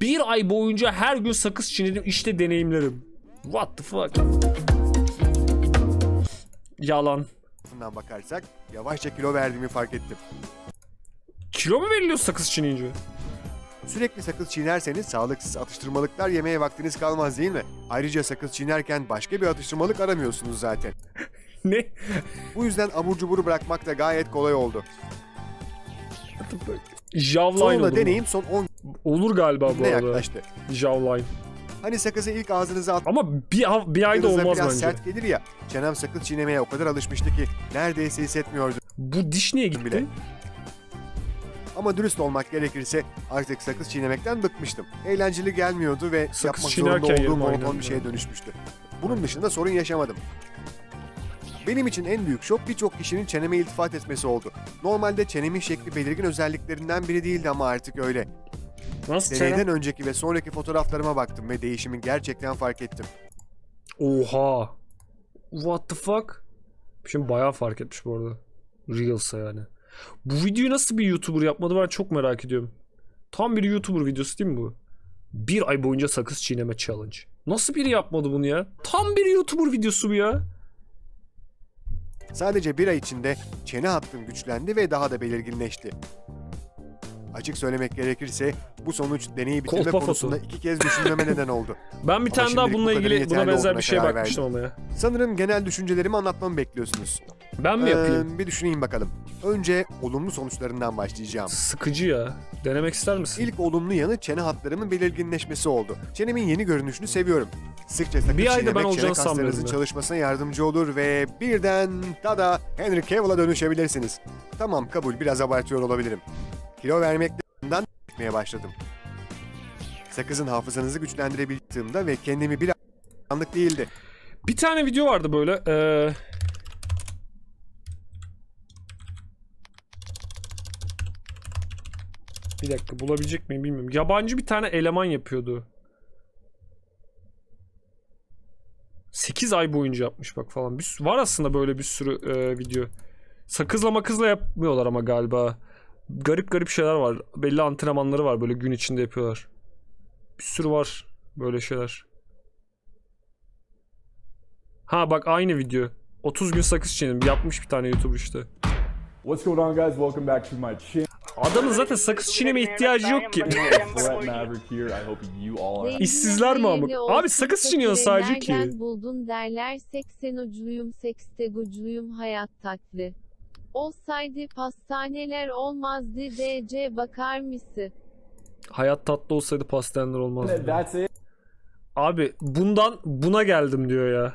Bir ay boyunca her gün sakız çiğnedim işte deneyimlerim. What the fuck? Yalan. Bundan bakarsak yavaşça kilo verdiğimi fark ettim. Kilo mu veriliyor sakız çiğneyince? Sürekli sakız çiğnerseniz sağlıksız atıştırmalıklar yemeye vaktiniz kalmaz değil mi? Ayrıca sakız çiğnerken başka bir atıştırmalık aramıyorsunuz zaten. Ne? Bu yüzden abur cuburu bırakmak da gayet kolay oldu. Javline Sonunda olur mu? deneyim son 10 Olur galiba bu güne arada. yaklaştı. Javline. Hani sakızı ilk ağzınıza Ama bir, hav- bir ayda attığınızda olmaz biraz bence. sert gelir ya. Çenem sakız çiğnemeye o kadar alışmıştı ki neredeyse hissetmiyordum Bu diş niye gitti? bile. Ama dürüst olmak gerekirse artık sakız çiğnemekten bıkmıştım. Eğlenceli gelmiyordu ve Sakız yapmak zorunda çiğnerken olduğum yerim monoton aynen bir şeye dönüşmüştü. Bunun dışında sorun yaşamadım. Benim için en büyük şok birçok kişinin çeneme iltifat etmesi oldu. Normalde çenemin şekli belirgin özelliklerinden biri değildi ama artık öyle. Nasıl çene? Deneyden önceki ve sonraki fotoğraflarıma baktım ve değişimi gerçekten fark ettim. Oha. What the fuck? Şimdi bayağı fark etmiş bu arada. Reels'a yani. Bu videoyu nasıl bir YouTuber yapmadı ben çok merak ediyorum. Tam bir YouTuber videosu değil mi bu? Bir ay boyunca sakız çiğneme challenge. Nasıl biri yapmadı bunu ya? Tam bir YouTuber videosu bu ya. Sadece bir ay içinde çene hattım güçlendi ve daha da belirginleşti. Açık söylemek gerekirse bu sonuç deneyi bitirme Kolpa konusunda foto. iki kez düşünmeme neden oldu. Ben bir tane daha bu bununla ilgili buna benzer bir şeye bakmıştım ama ya. Sanırım genel düşüncelerimi anlatmamı bekliyorsunuz. Ben mi yapayım? Ee, bir düşüneyim bakalım. Önce olumlu sonuçlarından başlayacağım. Sıkıcı ya. Denemek ister misin? İlk olumlu yanı çene hatlarımın belirginleşmesi oldu. Çenemin yeni görünüşünü seviyorum. Sıkça sakız Bir ayda ben olacağını sanmıyorum çalışmasına yardımcı olur ve birden tada Henry Cavill'a dönüşebilirsiniz. Tamam kabul biraz abartıyor olabilirim. Kilo vermekten etmeye başladım. Sakızın hafızanızı güçlendirebildiğimde ve kendimi bir anlık değildi. Bir tane video vardı böyle. eee Bir dakika bulabilecek miyim bilmiyorum. Yabancı bir tane eleman yapıyordu. 8 ay boyunca yapmış bak falan. Bir, var aslında böyle bir sürü eee, video. Sakızla makızla yapmıyorlar ama galiba. Garip garip şeyler var. Belli antrenmanları var böyle gün içinde yapıyorlar. Bir sürü var böyle şeyler. Ha bak aynı video. 30 gün sakız çiğnedim. Yapmış bir tane YouTuber işte. What's going on, guys? Welcome back to my channel. Adamın zaten sakız çiğneme ihtiyacı yok ki. İşsizler mi amık? Abi sakız çiğniyor sadece ki. Buldun derler seksenocuyum sekstegocuyum hayat tatlı. Olsaydı pastaneler olmazdı DC bakar mısın? Hayat tatlı olsaydı pastaneler olmazdı. Abi bundan buna geldim diyor ya.